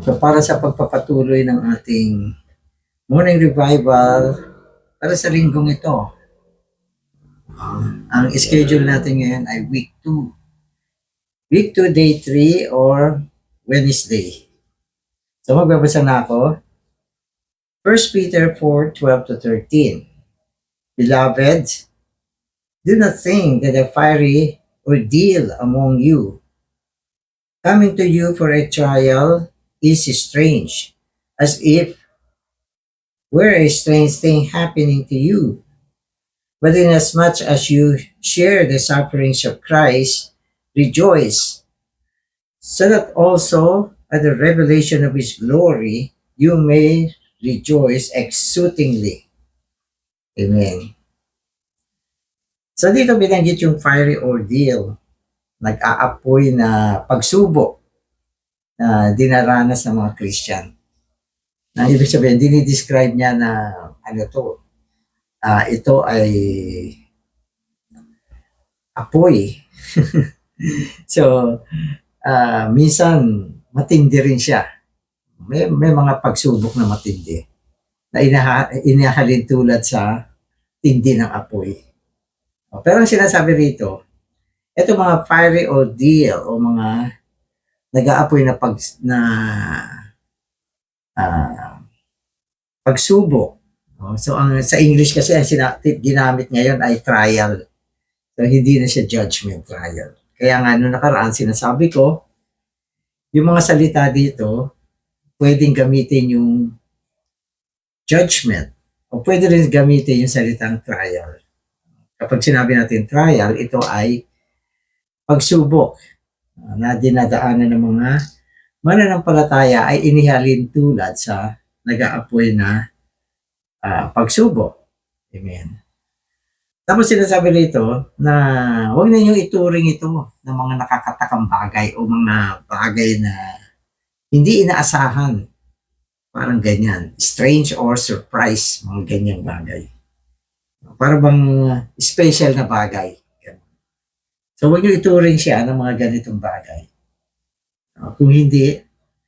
So para sa pagpapatuloy ng ating morning revival para sa linggong ito, ang schedule natin ngayon ay week 2. Week 2, day 3 or Wednesday. So magbabasa na ako. 1 Peter 4, 12 to 13. Beloved, do not think that a fiery ordeal among you coming to you for a trial is strange, as if were a strange thing happening to you. But inasmuch as you share the sufferings of Christ, rejoice, so that also at the revelation of his glory you may rejoice exultingly. Amen. So dito binanggit yung fiery ordeal, nag-aapoy na pagsubok na dinaranas ng mga Christian. Na ibig sabihin, dinidescribe niya na ano to, ah, ito ay apoy. so, ah, minsan matindi rin siya. May, may mga pagsubok na matindi na inaha, inahalin tulad sa tindi ng apoy. Pero ang sinasabi rito, ito mga fiery ordeal o mga nag-aapoy na pag na ah, pagsubok. O, So ang sa English kasi ang sina, ginamit ngayon ay trial. So hindi na siya judgment trial. Kaya nga nung nakaraan sinasabi ko, yung mga salita dito, pwedeng gamitin yung judgment o pwede rin gamitin yung salitang trial. Kapag sinabi natin trial, ito ay pagsubok uh, na dinadaanan ng mga mananampalataya ay inihalin tulad sa nag-aapoy na ah, pagsubok. Amen. Tapos sinasabi rito na huwag ninyong ituring ito ng mga nakakatakang bagay o mga bagay na hindi inaasahan. Parang ganyan. Strange or surprise, mga ganyang bagay. Para bang uh, special na bagay. So huwag niyo ituring siya ng mga ganitong bagay. Uh, Kung hindi,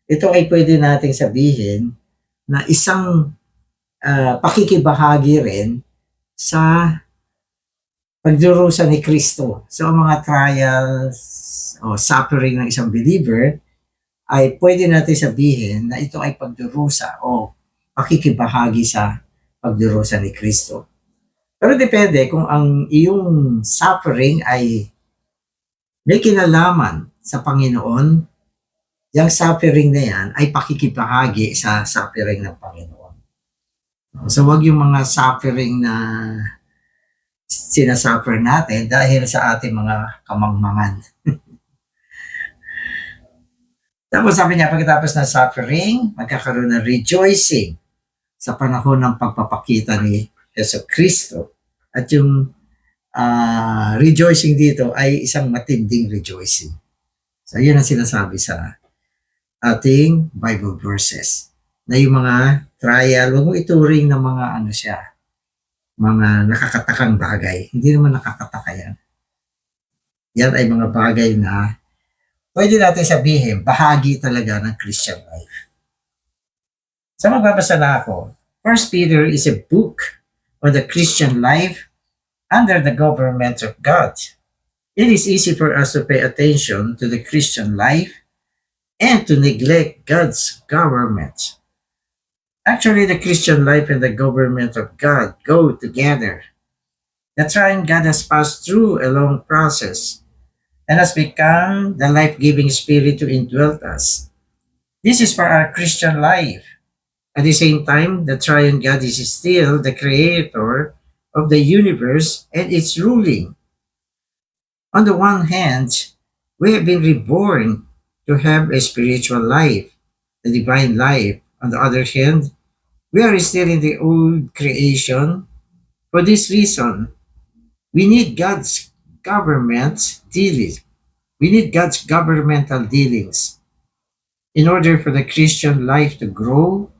ito ay pwede nating sabihin na isang ah, pakikibahagi rin sa pagdurusa ni Kristo. So, ang mga trials o suffering ng isang believer ay pwede natin sabihin na ito ay pagdurusa o pakikibahagi sa pagdurusa ni Kristo. Pero depende kung ang iyong suffering ay may kinalaman sa Panginoon, yung suffering na yan ay pakikibahagi sa suffering ng Panginoon. So, wag yung mga suffering na sinasuffer natin dahil sa ating mga kamangmangan. Tapos sabi niya, pagkatapos ng suffering, magkakaroon ng rejoicing sa panahon ng pagpapakita ni Yeso Kristo. At yung ah, rejoicing dito ay isang matinding rejoicing. So, yun ang sinasabi sa ating Bible verses. Na yung mga trial, huwag mo ituring na mga ano siya, mga nakakatakang bagay. Hindi naman nakakataka yan. Yan ay mga bagay na pwede natin sabihin, bahagi talaga ng Christian life. So magbabasa na ako. First Peter is a book on the Christian life under the government of God. It is easy for us to pay attention to the Christian life and to neglect God's government. Actually, the Christian life and the government of God go together. The triune God has passed through a long process and has become the life-giving spirit to indwelt us. This is for our Christian life. At the same time, the triune God is still the creator of the universe and its ruling. On the one hand, we have been reborn to have a spiritual life, the divine life. On the other hand, we are still in the old creation. For this reason, we need God's government dealing. We need God's governmental dealings. In order for the Christian life to grow,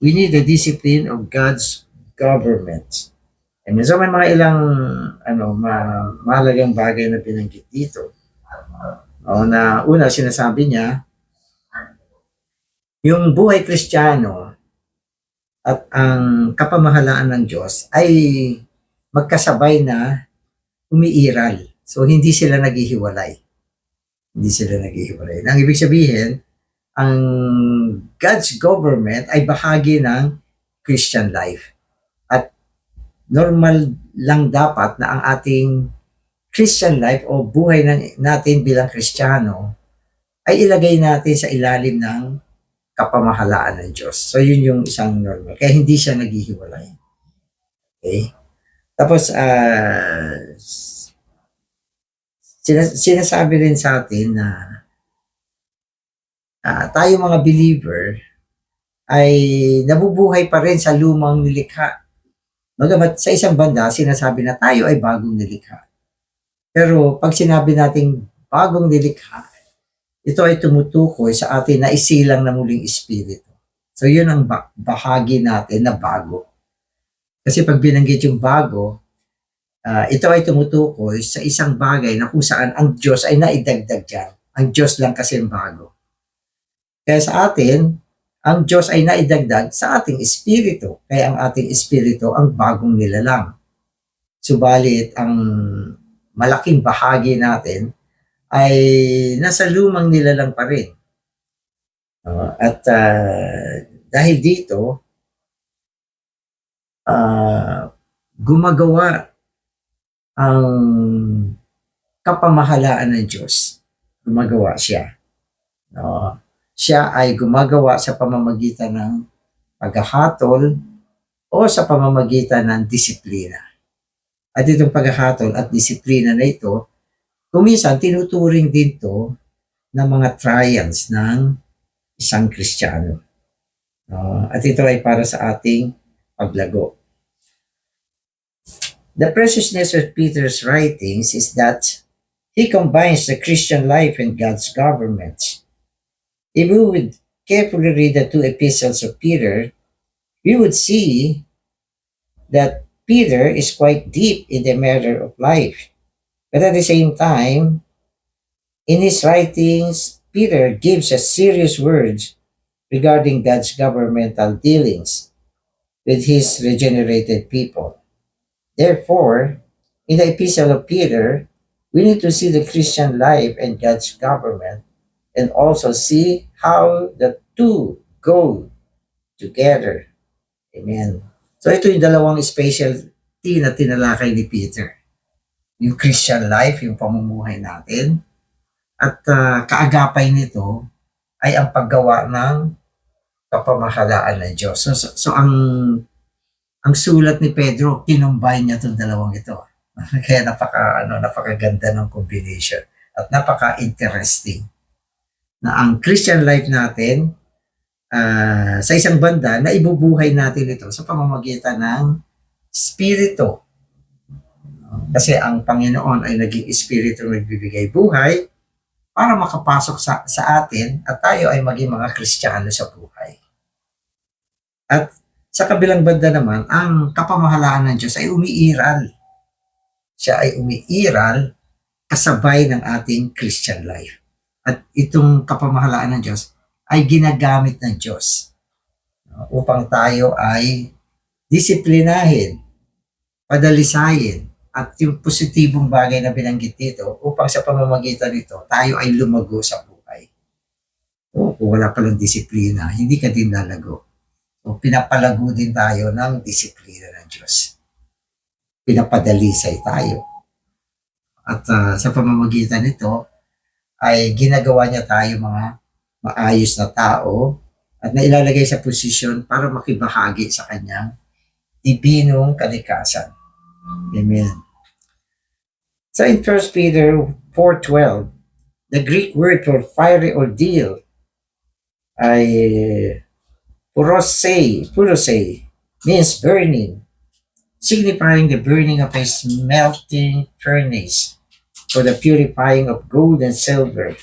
we need the discipline of God's government. And so may mga ilang ano, ma mahalagang bagay na binanggit dito. O na una sinasabi niya yung buhay kristyano at ang kapamahalaan ng Diyos ay magkasabay na umiiral. So, hindi sila naghihiwalay. Hindi sila naghihiwalay. Ang ibig sabihin, ang God's government ay bahagi ng Christian life. Normal lang dapat na ang ating Christian life o buhay natin bilang Kristiyano ay ilagay natin sa ilalim ng kapamahalaan ng Diyos. So, yun yung isang normal. Kaya hindi siya naghihiwalay. Okay? Tapos, ah, sina- sinasabi rin sa atin na ah, tayo mga believer ay nabubuhay pa rin sa lumang nilikha. Magamat sa isang banda, sinasabi na tayo ay bagong nilikha. Pero pag sinabi nating bagong nilikha, ito ay tumutukoy sa atin na isilang na muling espiritu. So yun ang ba- bahagi natin na bago. Kasi pag binanggit yung bago, ah, ito ay tumutukoy sa isang bagay na kung saan ang Diyos ay naidagdag dyan. Ang Diyos lang kasi ang bago. Kaya sa atin, ang Diyos ay naidagdag sa ating espiritu. Kaya ang ating espiritu ang bagong nilalang. Subalit, ang malaking bahagi natin ay nasa lumang nilalang pa rin. Uh, at ah, dahil dito, ah, gumagawa ang kapamahalaan ng Diyos. Gumagawa siya. No? Siya ay gumagawa sa pamamagitan ng paghahatol o sa pamamagitan ng disiplina. At itong paghahatol at disiplina na ito, kuminsan tinuturing din to ng mga trials ng isang Kristiyano. No? at ito ay para sa ating paglago. The preciousness of Peter's writings is that he combines the Christian life and God's government. If we would carefully read the two epistles of Peter, we would see that Peter is quite deep in the matter of life. But at the same time, in his writings, Peter gives us serious words regarding God's governmental dealings with his regenerated people. Therefore, in the epistle of Peter, we need to see the Christian life and God's government and also see how the two go together. Amen. So ito yung dalawang specialty na tinalakay ni Peter. Yung Christian life, yung pamumuhay natin. At ah, kaagapay nito ay ang paggawa ng kapamahalaan ng Diyos. So, so, so ang ang sulat ni Pedro, kinumbay niya itong dalawang ito. Kaya napaka, ano, napakaganda ng combination at napaka-interesting na ang Christian life natin ah, sa isang banda na ibubuhay natin ito sa pamamagitan ng spirito. Kasi ang Panginoon ay naging espiritu na nagbibigay buhay para makapasok sa, sa atin at tayo ay maging mga Kristiyano sa buhay. At sa kabilang banda naman, ang kapamahalaan ng Diyos ay umiiral. Siya ay umiiral kasabay ng ating Christian life. At itong kapamahalaan ng Diyos ay ginagamit ng Diyos upang tayo ay disiplinahin, padalisayin, at yung positibong bagay na binanggit dito upang sa pamamagitan nito, tayo ay lumago sa buhay. O, kung wala palang disiplina, hindi ka din lalago. So, pinapalago din tayo ng disiplina ng Diyos. Pinapadalisay tayo. At ah, sa pamamagitan nito, ay ginagawa niya tayo mga maayos na tao at nailalagay sa posisyon para makibahagi sa kanyang dibinong kalikasan. Amen. So in 1 Peter 4.12, the Greek word for fiery ordeal ay purosei, purosei, means burning, signifying the burning of a smelting furnace for the purifying of gold and silver.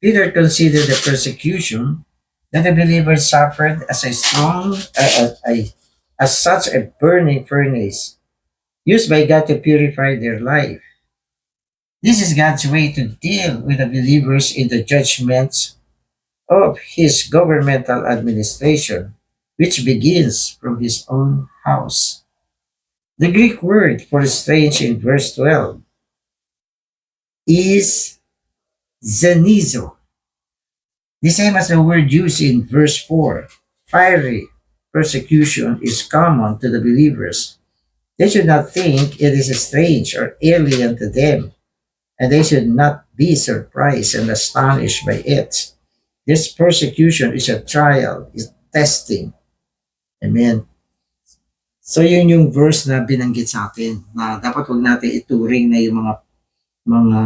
Peter considered the persecution that the believers suffered as a strong, uh, uh, a- as such a burning furnace used by God to purify their life. This is God's way to deal with the believers in the judgments of his governmental administration, which begins from his own house. The Greek word for strange in verse 12 is zenizo, the same as the word used in verse 4. Fiery persecution is common to the believers. They should not think it is strange or alien to them, and they should not be surprised and astonished by it. This persecution is a trial, is testing. Amen. So yun yung verse na binanggit sa atin na dapat wag natin ituring na yung mga mga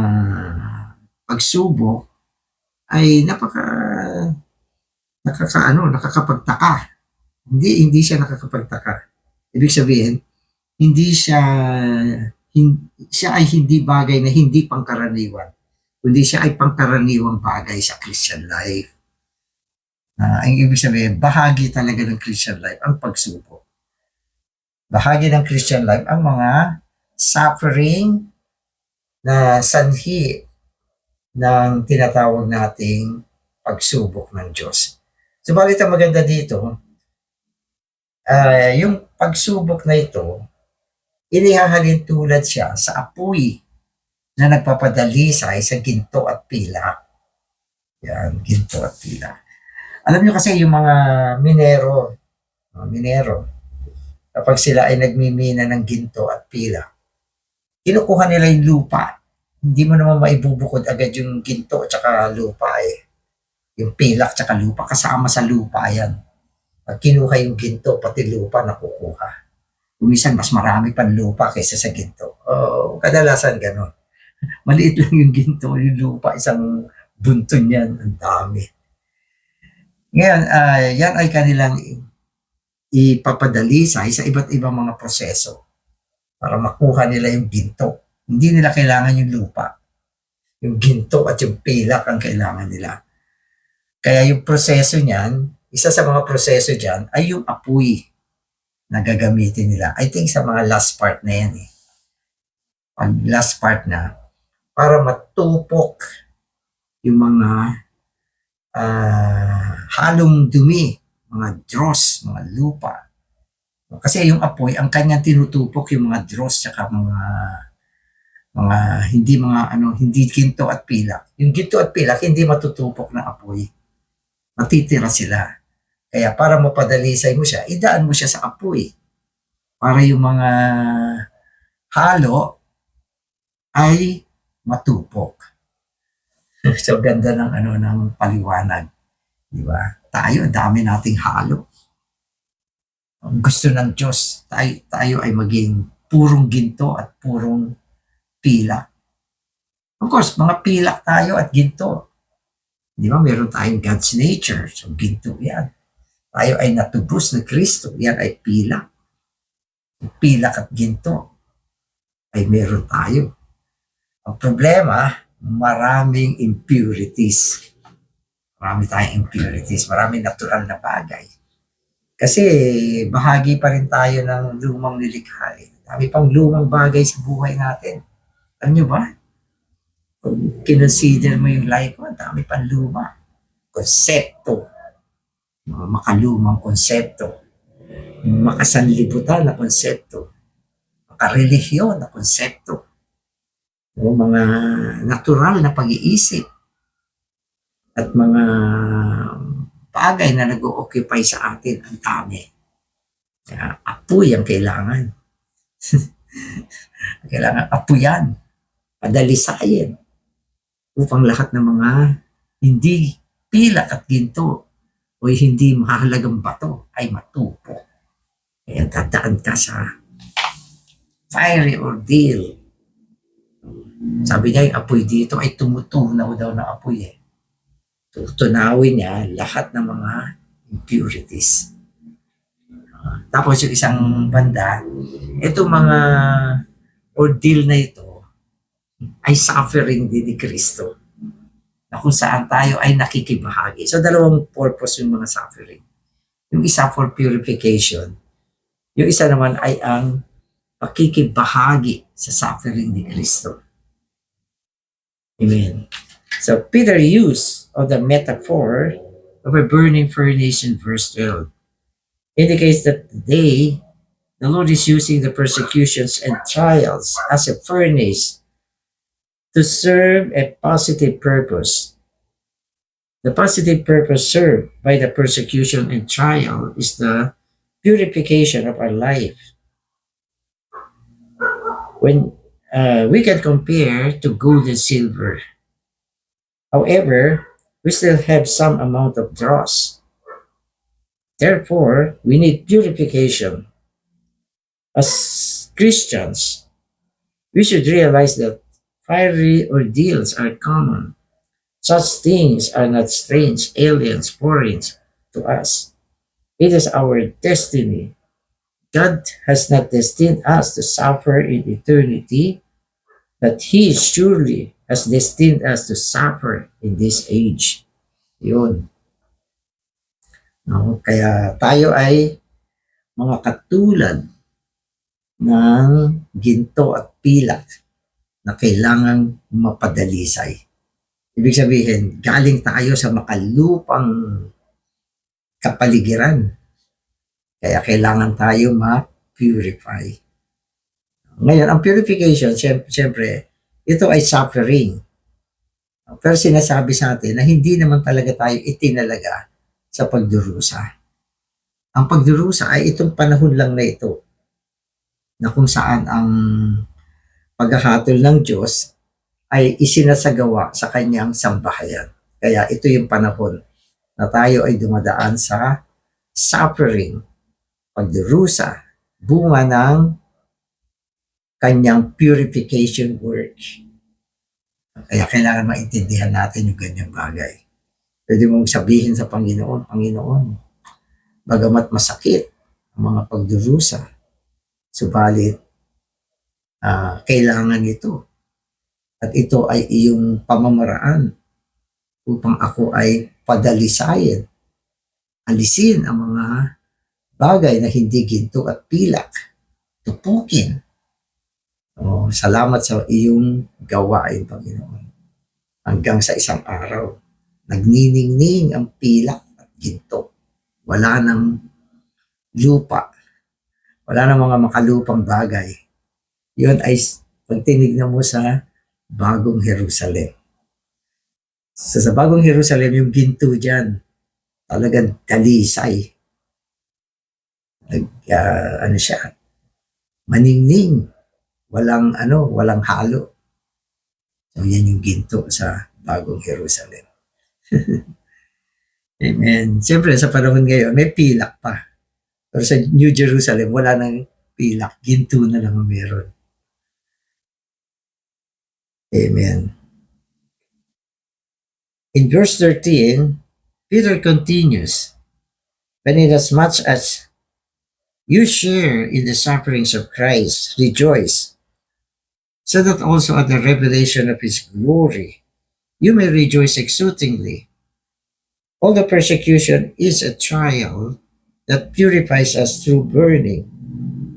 pagsubok ay napaka nakakaano, nakakapagtaka. Hindi hindi siya nakakapagtaka. Ibig sabihin, hindi siya hin, siya ay hindi bagay na hindi pangkaraniwan kundi siya ay pangkaraniwang bagay sa Christian life. Ah, ang ibig sabihin, bahagi talaga ng Christian life ang pagsubok. Bahagi ng Christian life ang mga suffering na sanhi ng tinatawag nating pagsubok ng Diyos. Subalit ang maganda dito, ah, yung pagsubok na ito, inihahalin tulad siya sa apoy na nagpapadalisay sa ginto at pila. Yan, ginto at pila. Alam nyo kasi yung mga minero, mga minero, kapag sila ay nagmimina ng ginto at pila, kinukuha nila yung lupa. Hindi mo naman maibubukod agad yung ginto at saka lupa eh. Yung pilak at saka lupa, kasama sa lupa yan. Pag kinuha yung ginto, pati lupa nakukuha. Kumisan mas marami pang lupa kaysa sa ginto. Oh, kadalasan ganun. Maliit lang yung ginto, yung lupa, isang bunton yan. Ang dami. Ngayon, ah, yan ay kanilang ipapadalisay sa iba't ibang mga proseso para makuha nila yung ginto. Hindi nila kailangan yung lupa. Yung ginto at yung pilak ang kailangan nila. Kaya yung proseso niyan, isa sa mga proseso diyan ay yung apoy na gagamitin nila. I think sa mga last part na yan eh. Pag last part na, para matupok yung mga ah, halong dumi, mga dross, mga lupa. Kasi yung apoy, ang kanyang tinutupok yung mga dross tsaka mga mga hindi mga ano, hindi ginto at pilak. Yung ginto at pilak hindi matutupok ng apoy. Matitira sila. Kaya para mapadalisay mo siya, idaan mo siya sa apoy. Para yung mga halo ay matupok. so ganda ng ano ng paliwanag, di ba? Tayo, dami nating halo. Ang gusto ng Diyos, tayo, tayo ay maging purong ginto at purong pilak. Of course, mga pilak tayo at ginto. Di ba? Meron tayong God's nature. So, ginto yan. Tayo ay natubos ng Kristo. Yan ay pilak. Pilak at ginto ay meron tayo. Ang problema, maraming impurities. Marami tayong impurities, maraming natural na bagay. Kasi bahagi pa rin tayo ng lumang nilikha. Eh. Dami pang lumang bagay sa buhay natin. Alam nyo ba? Kung kinonsider mo yung life mo, dami pang luma. Konsepto. Mga makalumang konsepto. Makasanlibutan na konsepto. Makarelihiyon na konsepto o mga natural na pag-iisip at mga bagay na nag-occupy sa atin ang dami. Kaya apoy ang kailangan. kailangan apuyan, padalisayin upang lahat ng mga hindi pilak at ginto o hindi mahalagang bato ay matupo. Kaya dadaan ka sa fiery ordeal sabi niya, yung apoy dito ay tumutunaw daw na apoy eh. Tutunawin niya lahat ng mga impurities. Tapos yung isang banda, ito mga ordeal na ito ay suffering din ni Kristo na kung saan tayo ay nakikibahagi. So dalawang purpose yung mga suffering. Yung isa for purification, yung isa naman ay ang pakikibahagi sa suffering ni Kristo. Amen. So Peter used of the metaphor of a burning furnace in verse 12 indicates that today the Lord is using the persecutions and trials as a furnace to serve a positive purpose. The positive purpose served by the persecution and trial is the purification of our life. When uh, we can compare to gold and silver. However, we still have some amount of dross. Therefore, we need purification. As Christians, we should realize that fiery ordeals are common. Such things are not strange, aliens, foreign to us. It is our destiny. God has not destined us to suffer in eternity, but He surely has destined us to suffer in this age. Yun. No? Kaya tayo ay mga katulad ng ginto at pilak na kailangang mapadalisay. Ibig sabihin, galing tayo sa makalupang kapaligiran. Kaya kailangan tayo ma-purify. Ngayon, ang purification, siyempre, ito ay suffering. Pero sinasabi sa atin na hindi naman talaga tayo itinalaga sa pagdurusa. Ang pagdurusa ay itong panahon lang na ito na kung saan ang paghahatol ng Diyos ay isinasagawa sa kanyang sambahayan. Kaya ito yung panahon na tayo ay dumadaan sa suffering, pagdurusa, bunga ng kanyang purification work. Kaya kailangan maintindihan natin yung ganyang bagay. Pwede mong sabihin sa Panginoon, Panginoon, bagamat masakit ang mga pagdurusa, subalit uh, kailangan ito. At ito ay iyong pamamaraan upang ako ay padalisayin, alisin ang mga bagay na hindi ginto at pilak, tupukin. Oh, salamat sa iyong gawain, Panginoon. Hanggang sa isang araw, nagniningning ang pilak at ginto. Wala nang lupa. Wala nang mga makalupang bagay. Yun ay pag mo sa bagong Jerusalem. So, sa bagong Jerusalem, yung ginto dyan, talagang dalisay. Nag, uh, ano siya, maningning, walang ano, walang halo. So, yan yung ginto sa bagong Jerusalem. Amen. Siyempre, sa panahon ngayon, may pilak pa. Pero sa New Jerusalem, wala nang pilak. Ginto na lang ang meron. Amen. In verse 13, Peter continues, But inasmuch as you share in the sufferings of Christ, rejoice, so that also at the revelation of his glory you may rejoice exultingly. All the persecution is a trial that purifies us through burning.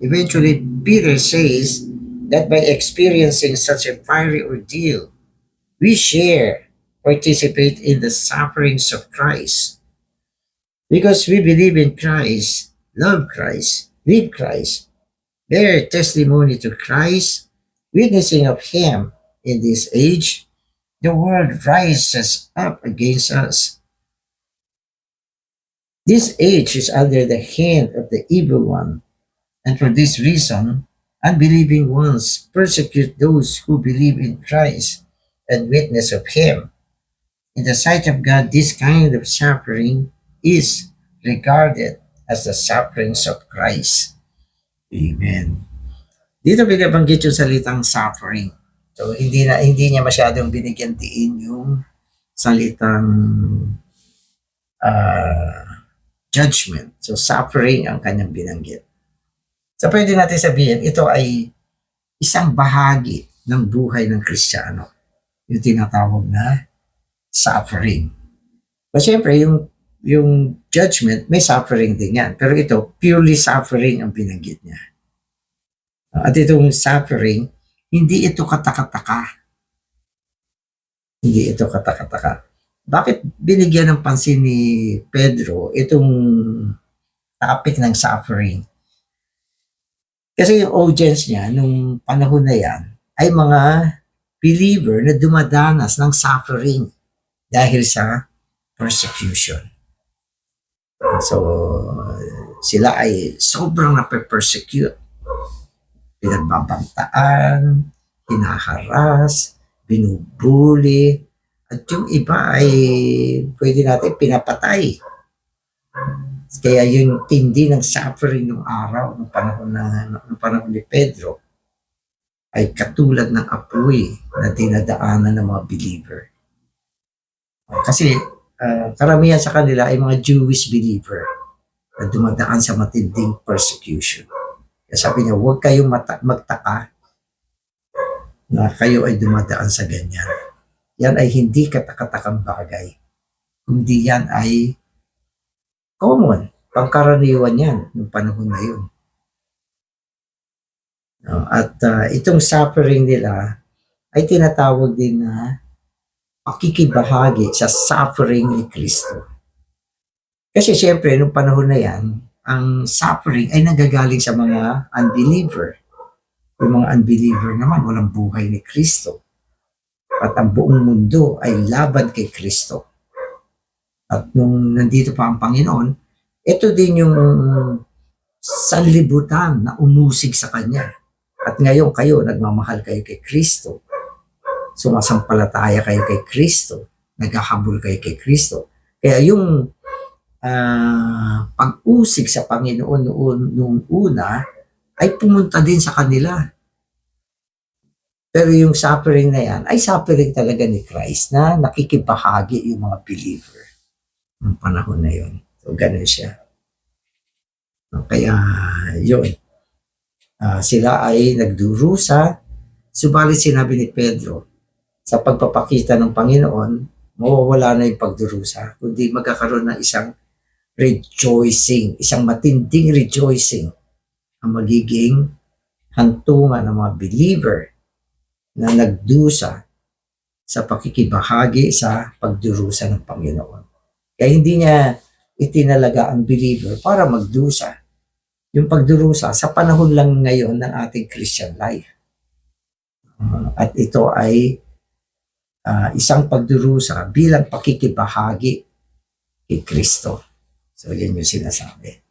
Eventually, Peter says that by experiencing such a fiery ordeal, we share, participate in the sufferings of Christ. Because we believe in Christ, love Christ, live Christ, bear testimony to Christ, witnessing of Him in this age, the world rises up against us. This age is under the hand of the evil one, and for this reason, unbelieving ones persecute those who believe in Christ and witness of Him. In the sight of God, this kind of suffering is regarded as the sufferings of Christ. Amen. Dito binabanggit yung salitang suffering. So hindi na hindi niya masyadong binigyan diin yung salitang uh, judgment. So suffering ang kanyang binanggit. So pwede natin sabihin ito ay isang bahagi ng buhay ng Kristiyano. Yung tinatawag na suffering. But syempre, yung, yung judgment, may suffering din yan. Pero ito, purely suffering ang binanggit niya. At itong suffering, hindi ito katakataka. Hindi ito katakataka. bakit binigyan ng pansin ni Pedro itong topic ng suffering? Kasi yung audience niya nung panahon na yan ay mga believer na dumadanas ng suffering dahil sa persecution. So, sila ay sobrang nape-persecute. Pinagbabantaan, hinaharas, binubuli, at yung iba ay pwede natin pinapatay. Kaya yung tindi ng suffering ng araw, ng panahon, na, ng panahon ni Pedro, ay katulad ng apoy na dinadaanan ng mga believer. Kasi uh, karamihan sa kanila ay mga Jewish believer na dumadaan sa matinding persecution. Sabi niya, huwag kayong magtaka na kayo ay dumadaan sa ganyan. Yan ay hindi katakatakang bagay. Kundi yan ay common. Pangkaraniwan yan ng panahon na yun. No? At uh, itong suffering nila ay tinatawag din na pakikibahagi sa suffering ni Kristo. Kasi siyempre, nung panahon na yan, ang suffering ay nagagaling sa mga unbeliever. Yung mga unbeliever naman, walang buhay ni Kristo. At ang buong mundo ay laban kay Kristo. At nung nandito pa ang Panginoon, ito din yung sanlibutan na umusig sa Kanya. At ngayon kayo, nagmamahal kayo kay Kristo. Sumasampalataya kayo kay Kristo. Naghahabol kayo kay Kristo. Kaya yung uh, pag-usig sa Panginoon noon, noong una, ay pumunta din sa kanila. Pero yung suffering na yan, ay suffering talaga ni Christ na nakikibahagi yung mga believer ng panahon na yun. So, ganun siya. Kaya, yun uh, sila ay nagdurusa. Subalit sinabi ni Pedro, sa pagpapakita ng Panginoon, mawawala na yung pagdurusa, kundi magkakaroon ng isang rejoicing, isang matinding rejoicing ang magiging hantungan ng mga believer na nagdusa sa pakikibahagi sa pagdurusa ng Panginoon. Kaya hindi niya itinalaga ang believer para magdusa, yung pagdurusa sa panahon lang ngayon ng ating Christian life. Uh, at ito ay uh, isang pagdurusa bilang pakikibahagi kay Kristo. So, yan yung sinasabi.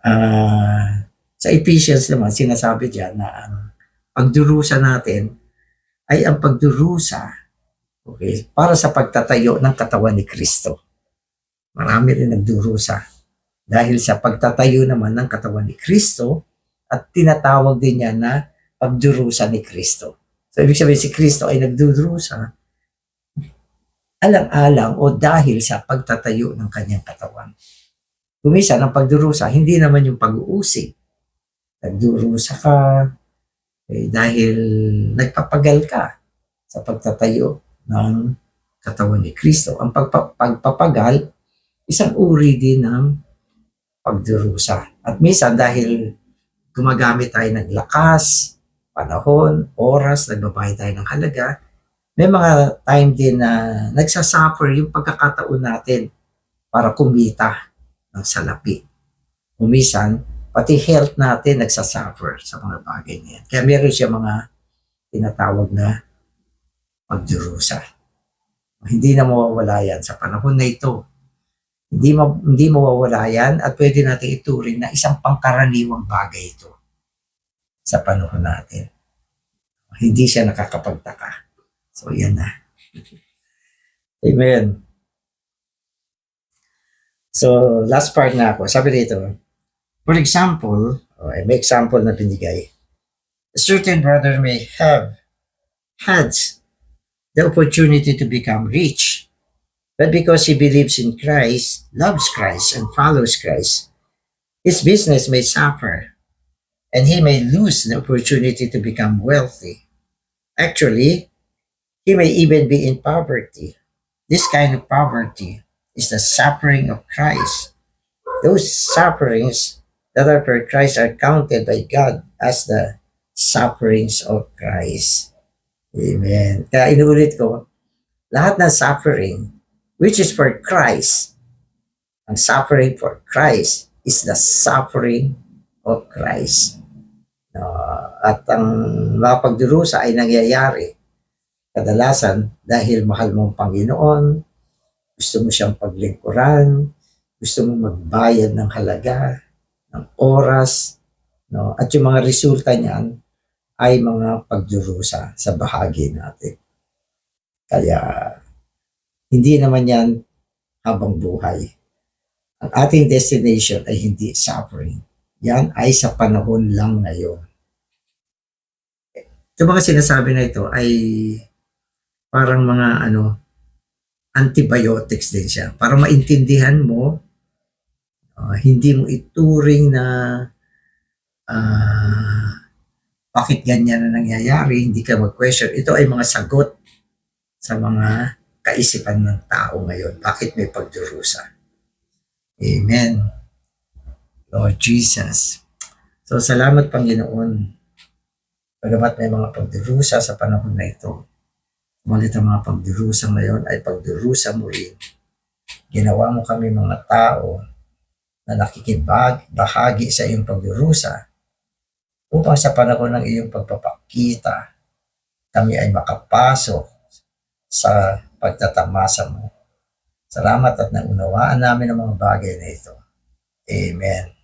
Uh, sa Ephesians naman, sinasabi diyan na ang pagdurusa natin ay ang pagdurusa okay, para sa pagtatayo ng katawan ni Kristo. Marami rin nagdurusa dahil sa pagtatayo naman ng katawan ni Kristo at tinatawag din niya na pagdurusa ni Kristo. So, ibig sabihin si Kristo ay nagdurusa alang-alang o dahil sa pagtatayo ng kanyang katawan. Kumisa ng pagdurusa, hindi naman yung pag-uusig. Nagdurusa ka eh, dahil nagpapagal ka sa pagtatayo ng katawan ni Kristo. Ang pagpa- pagpapagal, isang uri din ng pagdurusa. At minsan dahil gumagamit tayo ng lakas, panahon, oras, nagbabayad tayo ng halaga, may mga time din na nagsasuffer yung pagkakataon natin para kumita ng salapi. Umisan, pati health natin nagsasuffer sa mga bagay niyan. Kaya meron siya mga tinatawag na pagdurusa. Hindi na mawawala yan sa panahon na ito hindi, ma, hindi mawawala yan at pwede natin ituring na isang pangkaraniwang bagay ito sa panahon natin. Hindi siya nakakapagtaka. So, yan na. Amen. So, last part na ako. Sabi dito, for example, oh, may example na binigay. A certain brother may have had the opportunity to become rich But because he believes in Christ, loves Christ, and follows Christ, his business may suffer, and he may lose the opportunity to become wealthy. Actually, he may even be in poverty. This kind of poverty is the suffering of Christ. Those sufferings that are for Christ are counted by God as the sufferings of Christ. Amen. Kaya inuulit ko, lahat ng suffering which is for Christ. Ang suffering for Christ is the suffering of Christ. Uh, at ang mga pagdurusa ay nangyayari kadalasan dahil mahal mo ang Panginoon, gusto mo siyang paglingkuran, gusto mo magbayad ng halaga, ng oras, no? at yung mga resulta niyan ay mga pagdurusa sa bahagi natin. Kaya hindi naman yan habang buhay. Ang ating destination ay hindi suffering. Yan ay sa panahon lang ngayon. Yung mga sinasabi na ito ay parang mga ano antibiotics din siya. Para maintindihan mo ah, hindi mo ituring na ah, bakit ganyan na nangyayari hindi ka mag-question. Ito ay mga sagot sa mga kaisipan ng tao ngayon. Bakit may pagdurusa? Amen. Lord Jesus. So salamat Panginoon. Bagamat may mga pagdurusa sa panahon na ito, Ngunit ang mga pagdurusa ngayon ay pagdurusa mo rin. Ginawa mo kami mga tao na nakikibag, bahagi sa iyong pagdurusa upang sa panahon ng iyong pagpapakita, kami ay makapasok sa pagtatamasa mo. Salamat at naunawaan namin ang mga bagay na ito. Amen.